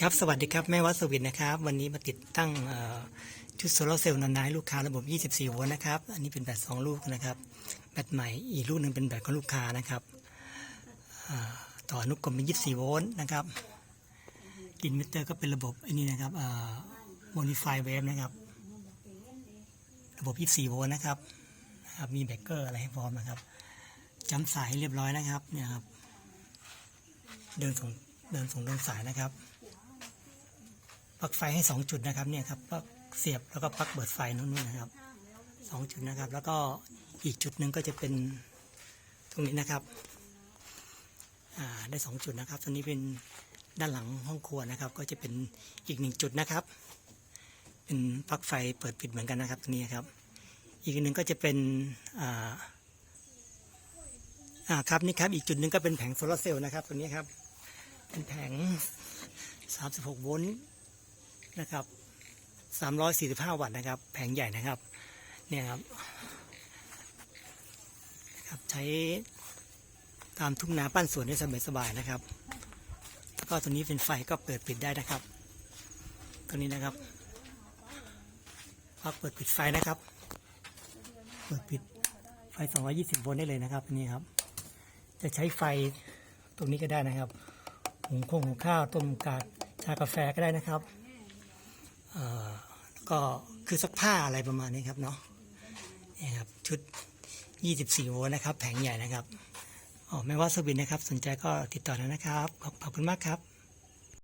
ครับสวัสดีครับ แม่วัสวินนะครับ วันนี้มาติดตั้งชุดโซลาร์เซลล์นานๆให้ลูกค้าระบบ 24 โวลต์นะครับ อันนี้เป็นแบต2ลูกนะครับแบตใหม่อีกลูกหนึ่งเป็นแบตของลูกค้านะครับต่อนุกรมเป็น 24 โวลต์นะครับอินเวอร์เตอร์ก็เป็นระบบอันนี้นะครับโมดิฟายเวฟนะครับ ระบบ 24 โวลต์นะครับนะครับมีแบคเกอร์อะไรให้พร้อมนะครับจำสายให้เรียบร้อยนะครับเนี่ยครับเดินส่งเดินส่งเดินสายนะครับ ลั๊กไฟให้สองจุดนะครับเนี่ยครับปลั๊กเสียบแล้วก็ปลั๊กเปิดไฟนู่นนะครับสองจุดนะครับ แล้วก็อีกจุดหนึ่งก็จะเป็นตรงนี้นะครับได้สองจุดนะครับตัวนี้เป็นด้านหลังห้องครัวนะครับ ก็จะเป็นอีกหนึ่งจุดนะครับ เป็นปลั๊กไฟเปิดปิดเหมือนกันนะครับตัวนี้ครับ อีกหนึ่งก็จะเป็นอ่าอ่าครับนี่ครับอีกจุดหนึ่งก็เป็นแผงโซลาร์เซลล์นะครับตัวนี้ครับเป็นแผง 36 โวลต์ นะครับ345วัตต์นะครับ แผงใหญ่นะครับ เนี่ยครับครับ ใช้ตามทุ่งนาปั้นสวนได้สบายๆนะครับแล้วก็ตัวนี้เป็นไฟก็เปิดปิดได้นะครับ ตัวนี้นะครับพักเปิดปิดไฟนะครับ เปิดปิดไฟ 220 โวลต์ได้เลยนะครับนนี้ครับ จะใช้ไฟตรงนี้ก็ได้นะครับ หุงข้าวหุงข้าว ต้มกาชากาแฟก็ได้นะครับ ก็คือซักผ้าอะไรประมาณนี้ครับเนาะนี่ครับชุด 24 โวลต์นะครับ แผงใหญ่นะครับอ๋อไม่ว่าสวินนะครับ สนใจก็ติดต่อได้นะครับขอบขอบคุณมากครับ